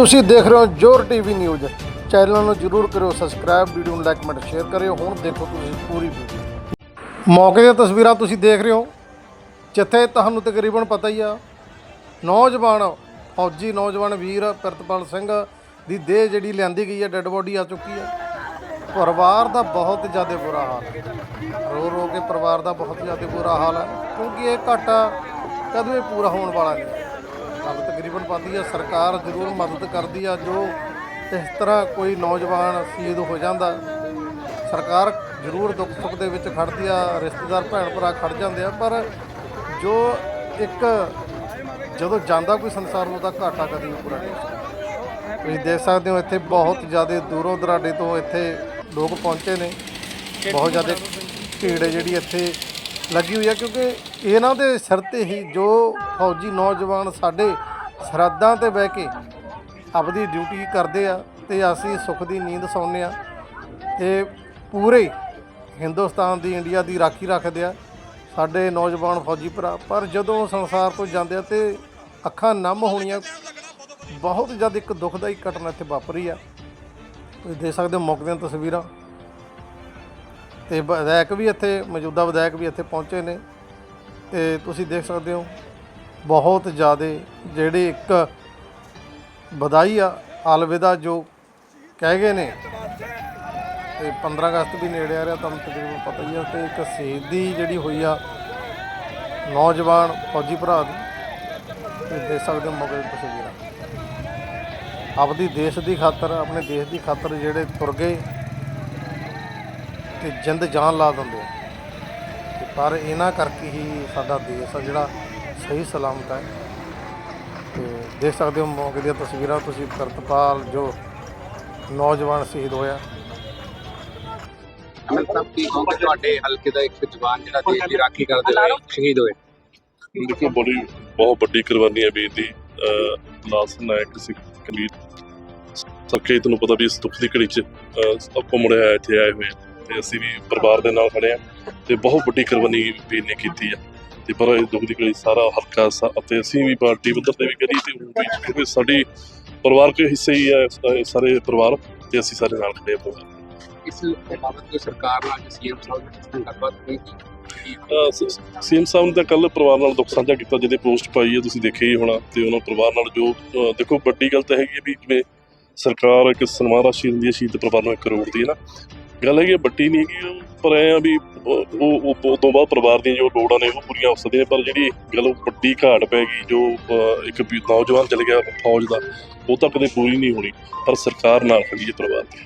ਤੁਸੀਂ ਦੇਖ ਰਹੇ ਹੋ ਜੋਰ ਟੀਵੀ ਨਿਊਜ਼। ਚੈਨਲ ਨੂੰ ਜਰੂਰ ਕਰਿਓ ਸਬਸਕ੍ਰਾਈਬ, ਵੀਡੀਓ ਨੂੰ ਲਾਈਕ, ਕਮੈਂਟ, ਸ਼ੇਅਰ ਕਰਿਓ। ਹੁਣ ਦੇਖੋ ਤੁਸੀਂ ਪੂਰੀ ਵੀਡੀਓ ਮੌਕੇ ਦੀਆਂ ਤਸਵੀਰਾਂ ਤੁਸੀਂ ਦੇਖ ਰਹੇ ਹੋ। ਜਿੱਥੇ ਤੁਹਾਨੂੰ ਤਕਰੀਬਨ ਪਤਾ ਹੀ ਆ, ਨੌਜਵਾਨ, ਫੌਜੀ ਨੌਜਵਾਨ ਵੀਰ ਪ੍ਰਿਤਪਾਲ ਸਿੰਘ ਦੀ ਦੇਹ ਜਿਹੜੀ ਲਿਆਂਦੀ ਗਈ ਹੈ, ਡੈੱਡ ਬੋਡੀ ਆ ਚੁੱਕੀ ਹੈ। ਪਰਿਵਾਰ ਦਾ ਬਹੁਤ ਜ਼ਿਆਦਾ ਬੁਰਾ ਹਾਲ ਹੈ। ਰੋ ਰੋ ਕੇ ਪਰਿਵਾਰ ਦਾ ਬਹੁਤ ਜ਼ਿਆਦਾ ਬੁਰਾ ਹਾਲ ਹੈ, ਕਿਉਂਕਿ ਇਹ ਘਾਟਾ ਕਦੋਂ ਇਹ ਪੂਰਾ ਹੋਣ ਵਾਲਾ ਨਹੀਂ ਸਾਨੂੰ ਤਕਰੀਬਨ ਪਤਾ ਆ ਸਰਕਾਰ ਜ਼ਰੂਰ ਮਦਦ ਕਰਦੀ ਆ, ਜੋ ਇਸ ਤਰ੍ਹਾਂ ਕੋਈ ਨੌਜਵਾਨ ਸ਼ਹੀਦ ਹੋ ਜਾਂਦਾ। ਸਰਕਾਰ ਜ਼ਰੂਰ ਦੁੱਖ ਸੁੱਖ ਦੇ ਵਿੱਚ ਖੜਦੀ ਆ, ਰਿਸ਼ਤੇਦਾਰ, ਭੈਣ ਭਰਾ ਖੜ ਜਾਂਦੇ ਆ, ਪਰ ਜੋ ਇੱਕ ਜਦੋਂ ਜਾਂਦਾ ਕੋਈ ਸੰਸਾਰ ਨੂੰ ਤਾਂ ਘਾਟਾ ਕਦੀ ਵੀ ਪੂਰਾ ਨਹੀਂ ਤੁਸੀਂ ਦੇਖ ਸਕਦੇ ਹੋ, ਇੱਥੇ ਬਹੁਤ ਜ਼ਿਆਦਾ ਦੂਰੋਂ ਦਰਾਡੇ ਤੋਂ ਇੱਥੇ ਲੋਕ ਪਹੁੰਚੇ ਨੇ। ਬਹੁਤ ਜ਼ਿਆਦਾ ਭੀੜ ਹੈ ਜਿਹੜੀ ਇੱਥੇ ਲੱਗੀ ਹੋਈ ਹੈ ਕਿਉਂਕਿ ਇਹਨਾਂ ਦੇ ਸਿਰ ਤੇ ਹੀ ਜੋ ਫੌਜੀ ਨੌਜਵਾਨ ਸਾਡੇ ਸਰਹੱਦਾਂ ਤੇ ਬਹਿ ਕੇ ਆਪਦੀ ਡਿਊਟੀ ਕਰਦੇ ਆ ਤੇ ਅਸੀਂ ਸੁੱਖ ਦੀ ਨੀਂਦ ਸੌਂਦੇ ਆ ਤੇ ਪੂਰੇ ਹਿੰਦੁਸਤਾਨ ਦੀ ਇੰਡੀਆ ਦੀ ਰਾਖੀ ਰੱਖਦੇ ਆ ਸਾਡੇ ਨੌਜਵਾਨ ਫੌਜੀ ਭਰਾ। ਪਰ ਜਦੋਂ ਸੰਸਾਰ ਤੋਂ ਜਾਂਦੇ ਆ ਤੇ ਅੱਖਾਂ ਨਮ ਹੋਣੀਆਂ, ਬਹੁਤ ਜ਼ਿਆਦਾ ਇੱਕ ਦੁਖਦਾਈ ਘਟਨਾ ਇੱਥੇ ਵਾਪਰੀ ਆ। ਤੁਸੀਂ ਦੇਖ ਸਕਦੇ ਹੋ ਮੌਕੇ ਦੀਆਂ ਤਸਵੀਰਾਂ। ਤੇ ਵਿਧਾਇਕ ਵੀ ਇੱਥੇ, ਮੌਜੂਦਾ ਵਿਧਾਇਕ ਵੀ ਇੱਥੇ ਪਹੁੰਚੇ ਨੇ। ਤੇ ਤੁਸੀਂ ਦੇਖ ਸਕਦੇ ਹੋ, ਬਹੁਤ ਜ਼ਿਆਦਾ ਜਿਹੜੇ ਇੱਕ ਵਧਾਈ ਆ ਅਲਵਿਦਾ ਜੋ ਕਹਿ ਗਏ ਨੇ। ਤੇ 15 ਅਗਸਤ ਵੀ ਨੇੜੇ ਆ ਰਿਹਾ, ਤੁਹਾਨੂੰ ਤਕਰੀਬਨ ਪਤਾ ਹੀ ਆ ਤੇ ਇੱਕ ਸ਼ਹੀਦੀ ਜਿਹੜੀ ਹੋਈ ਆ, ਨੌਜਵਾਨ ਫੌਜੀ ਭਰਾ ਦੀ। ਤੁਸੀਂ ਦੇਖ ਸਕਦੇ ਹੋ ਮੌਕੇ ਤਸਵੀਰਾਂ ਆਪਦੀ ਦੇਸ਼ ਦੀ ਖਾਤਰ, ਆਪਣੇ ਦੇਸ਼ ਦੀ ਖਾਤਰ ਜਿਹੜੇ ਤੁਰ ਗਏ। ਤੇ ਜਿੰਦ ਜਾਨ ਲਾ ਦਿੰਦੇ ਆ। ਤੇ ਪਰ ਇਹਨਾਂ ਕਰਕੇ ਹੀ ਸਾਡਾ ਦੇਸ਼ ਆ ਜਿਹੜਾ ਸਹੀ ਸਲਾਮਤ ਹੈ ਤੇ ਦੇਖ ਸਕਦੇ ਹੋ ਮੌਕੇ ਦੀਆਂ ਤਸਵੀਰਾਂ ਤੁਸੀਂ ਕਰਤਪਾਲ ਜੋ ਨੌਜਵਾਨ ਸ਼ਹੀਦ ਹੋਇਆ। ਅਮਨ ਸਾਹਿਬ ਕੀ ਕਹੋਗੇ ਤੁਹਾਡੇ ਹਲਕੇ ਦਾ ਇੱਕ ਜਵਾਨ ਜਿਹੜਾ ਦੇਸ਼ ਦੀ ਰਾਖੀ ਕਰਦੇ ਹੋਏ ਸ਼ਹੀਦ ਹੋਏ? ਦੇਖੋ ਬੜੀ ਬਹੁਤ ਵੱਡੀ ਕੁਰਬਾਨੀ ਹੈ ਵੀਰ ਦੀ। ਨਾਇਕ ਸਿੱਖ ਕਬੀਰ ਸਕੇ ਤੁਹਾਨੂੰ ਪਤਾ ਵੀ ਇਸ ਦੁੱਖ ਦੀ ਘੜੀ 'ਚ ਸਭ ਘੁੰਮੜੇ ਆਏ ਇੱਥੇ ਆਏ ਹੋਏ। ਆ ਤੇ ਅਸੀਂ ਵੀ ਪਰਿਵਾਰ ਦੇ ਨਾਲ ਖੜੇ ਆ ਤੇ ਬਹੁਤ ਵੱਡੀ ਕੁਰਬਾਨੀ ਵੀਰ ਨੇ ਕੀਤੀ ਆ। ਤੇ ਪਰ ਇਹ ਦੁੱਖ ਦੀ ਘੜੀ ਸਾਰਾ ਹਲਕਾ ਸਾ- ਅਤੇ ਅਸੀਂ ਵੀ ਪਾਰਟੀ ਪੱਧਰ ਤੇ ਵੀ ਕਰੀ ਤੇ ਹੁਣ ਵੀ ਕਿਉਂਕਿ ਸਾਡੀ ਪਰਿਵਾਰਕ ਹਿੱਸੇ ਹੀ ਸ- ਸਾਰੇ ਪਰਿਵਾਰ ਤੇ ਅਸੀਂ ਸਾਰੇ ਨਾਲ ਖੜੇ ਆ ਪਰਿਵਾਰ। ਇਸ ਬਾਬਤ ਕੋਈ ਸਰਕਾਰ ਨਾਲ ਸੀਐਮ ਸਾਹਿਬ ਨੇ ਕਿਸ ਗੱਲਬਾਤ ਹੋਈ ਸੀਐਮ ਸਾਹਿਬ ਨੇ ਤਾਂ ਕੱਲ ਪਰਿਵਾਰ ਨਾਲ ਦੁੱਖ ਸਾਂਝਾ ਕੀਤਾ ਜਿਹਦੇ ਪੋਸਟ ਪਾਈ ਹੈ ਤੁਸੀਂ ਦੇਖਿਆ ਹੀ ਹੋਣਾ ਤੇ ਉਹਨਾਂ ਪਰਿਵਾਰ ਨਾਲ ਜੋ ਦੇਖੋ ਵੱਡੀ ਗੱਲ ਤਾਂ ਹੈਗੀ ਹੈ ਵੀ ਜਿਵੇਂ ਸਰਕਾਰ ਇੱਕ ਸਨਮਾਨ ਰਾਸ਼ੀ ਦਿੰਦੀ ਹੈ ਸ਼ਹੀਦ ਪਰਿਵਾਰ ਨੂੰ 1 ਕਰੋੜ ਦੀ ਹੈ ਨਾ ਗੱਲ ਹੈਗੀ ਹੈ ਵੱਡੀ ਨਹੀਂ ਹੈਗੀ ਪਰ ਐ ਆ ਵੀ ਉਹ ਉਹ ਤੋਂ ਬਾਅਦ ਪਰਿਵਾਰ ਦੀਆਂ ਜੋ ਲੋੜਾਂ ਨੇ ਉਹ ਪੂਰੀਆਂ ਹੋ ਸਕਦੀਆਂ ਪਰ ਜਿਹੜੀ ਗੱਲ ਵੱਡੀ ਘਾਟ ਪੈ ਗਈ, ਜੋ ਇੱਕ ਨੌਜਵਾਨ ਚਲੇ ਗਿਆ ਫੌਜ ਦਾ, ਉਹ ਤਾਂ ਕਦੇ ਪੂਰੀ ਨਹੀਂ ਹੋਣੀ, ਪਰ ਸਰਕਾਰ ਨਾਲ ਖੜੀ ਹੈ ਪਰਿਵਾਰ ਦੀ।